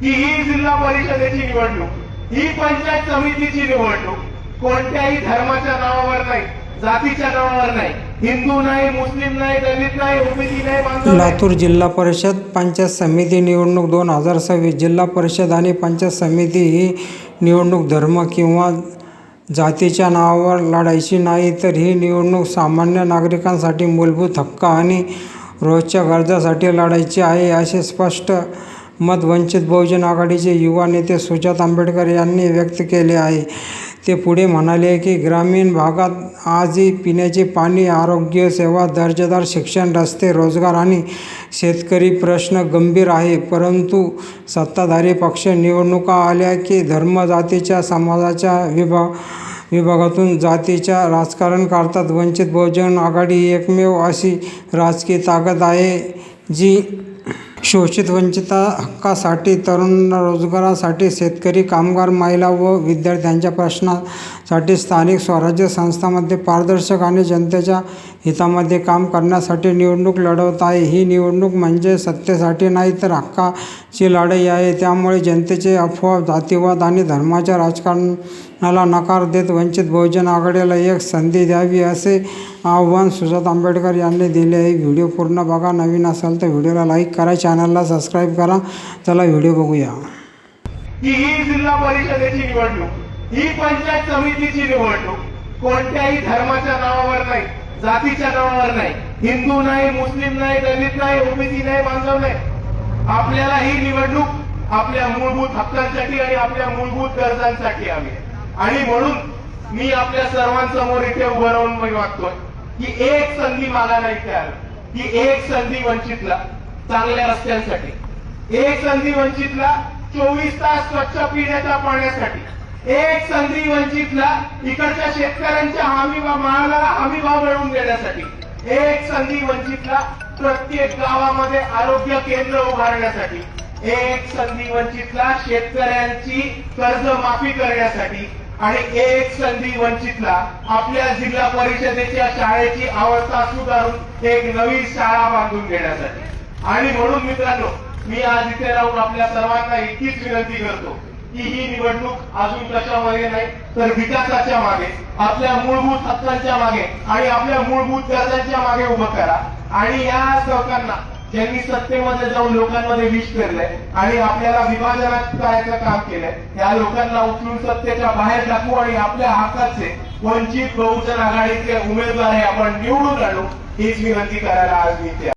की ही जिल्हा परिषदेची निवडणूक ही पंचायत समितीची निवडणूक कोणत्याही धर्माच्या नावावर नाही जातीच्या नावावर नाही हिंदू नाही मुस्लिम नाही दलित नाही ओबीसी नाही लातूर जिल्हा परिषद पंचायत समिती निवडणूक दोन हजार सव्वीस जिल्हा परिषद आणि पंचायत समिती ही निवडणूक धर्म किंवा जातीच्या नावावर लढायची नाही तर ही निवडणूक सामान्य नागरिकांसाठी मूलभूत हक्क आणि रोजच्या गरजासाठी लढायची आहे असे स्पष्ट मत वंचित बहुजन आघाडीचे युवा नेते सुजात आंबेडकर यांनी व्यक्त केले आहे. ते पुढे म्हणाले की ग्रामीण भागात आजही पिण्याचे पाणी आरोग्य सेवा दर्जेदार शिक्षण रस्ते रोजगार आणि शेतकरी प्रश्न गंभीर आहे. परंतु सत्ताधारी पक्ष निवडणुका आल्या की धर्म जातीच्या समाजाच्या विभाग विभागातून जातीच्या राजकारण करतात. वंचित बहुजन आघाडी एकमेव अशी राजकीय ताकद आहे जी शोषित वंचिता हक्कासाठी तरुण रोजगारासाठी शेतकरी कामगार महिला व विद्यार्थ्यांच्या प्रश्नासाठी स्थानिक स्वराज्य संस्थांमध्ये पारदर्शक आणि जनतेच्या हितामध्ये काम करण्यासाठी निवडणूक लढवत आहे. ही निवडणूक म्हणजे सत्तेसाठी नाही तर हक्काची लढाई आहे. त्यामुळे जनतेचे अफवा जातीवाद आणि धर्माच्या राजकारणाला नकार देत वंचित बहुजन आघाडीला एक संधी द्यावी असे आव्हान सुजात आंबेडकर यांनी दिले आहे. व्हिडिओ पूर्ण बघा. नवीन असाल तर व्हिडिओला लाईक करा. चॅनलला सबस्क्राईब करा. चला व्हिडिओ बघूया. की ही जिल्हा परिषदेची निवडणूक. ही पंचायत समितीची निवडणूक. कोणत्याही धर्माच्या नावावर नाही जातीच्या नावावर नाही. हिंदू नाही मुस्लिम नाही दलित नाही ओबीसी नाही बांधव नाही. आपल्याला ही निवडणूक आपल्या मूलभूत हक्कांसाठी आणि आपल्या मूलभूत गरजांसाठी हवी आणि म्हणून मी आपल्या सर्वांसमोर इथे उभं राहून मी मागतोय की एक संधी मागा नाही तयार की एक संधी वंचितला चांगल्या रस्त्यांसाठी. एक संधी वंचितला चोवीस तास स्वच्छ पिण्याच्या पाण्यासाठी. एक संधी वंचितला इकडच्या शेतकऱ्यांच्या हमी भाव मालाला हमी भाव मिळवून देण्यासाठी. एक संधी वंचितला प्रत्येक गावामध्ये आरोग्य केंद्र उभारण्यासाठी. एक संधी वंचितला शेतकऱ्यांची कर्ज माफी करण्यासाठी. आणि एक संधी वंचितला आपल्या जिल्हा परिषदेच्या शाळेची अवस्था सुधारून एक नवी शाळा बांधून घेण्यासाठी. आणि म्हणून मित्रांनो मी आज इथे राहून आपल्या सर्वांना इतकीच विनंती करतो की ही निवडणूक अजून कशामध्ये नाही तर विकासाच्या मागे आपल्या मूलभूत हक्कांच्या मागे आणि आपल्या मूलभूत गरजांच्या मागे उभं करा. आणि या लोकांना ज्यांनी सत्तेमध्ये जाऊन लोकांमध्ये विष पेरलंय आणि आपल्याला विभाजनात करायचं काम केलंय या लोकांना उचलून सत्तेच्या बाहेर टाकू आणि आपल्या हक्काचे वंचित बहुजन आघाडीचे उमेदवार हे आपण निवडून आणू हीच विनंती करायला आज मी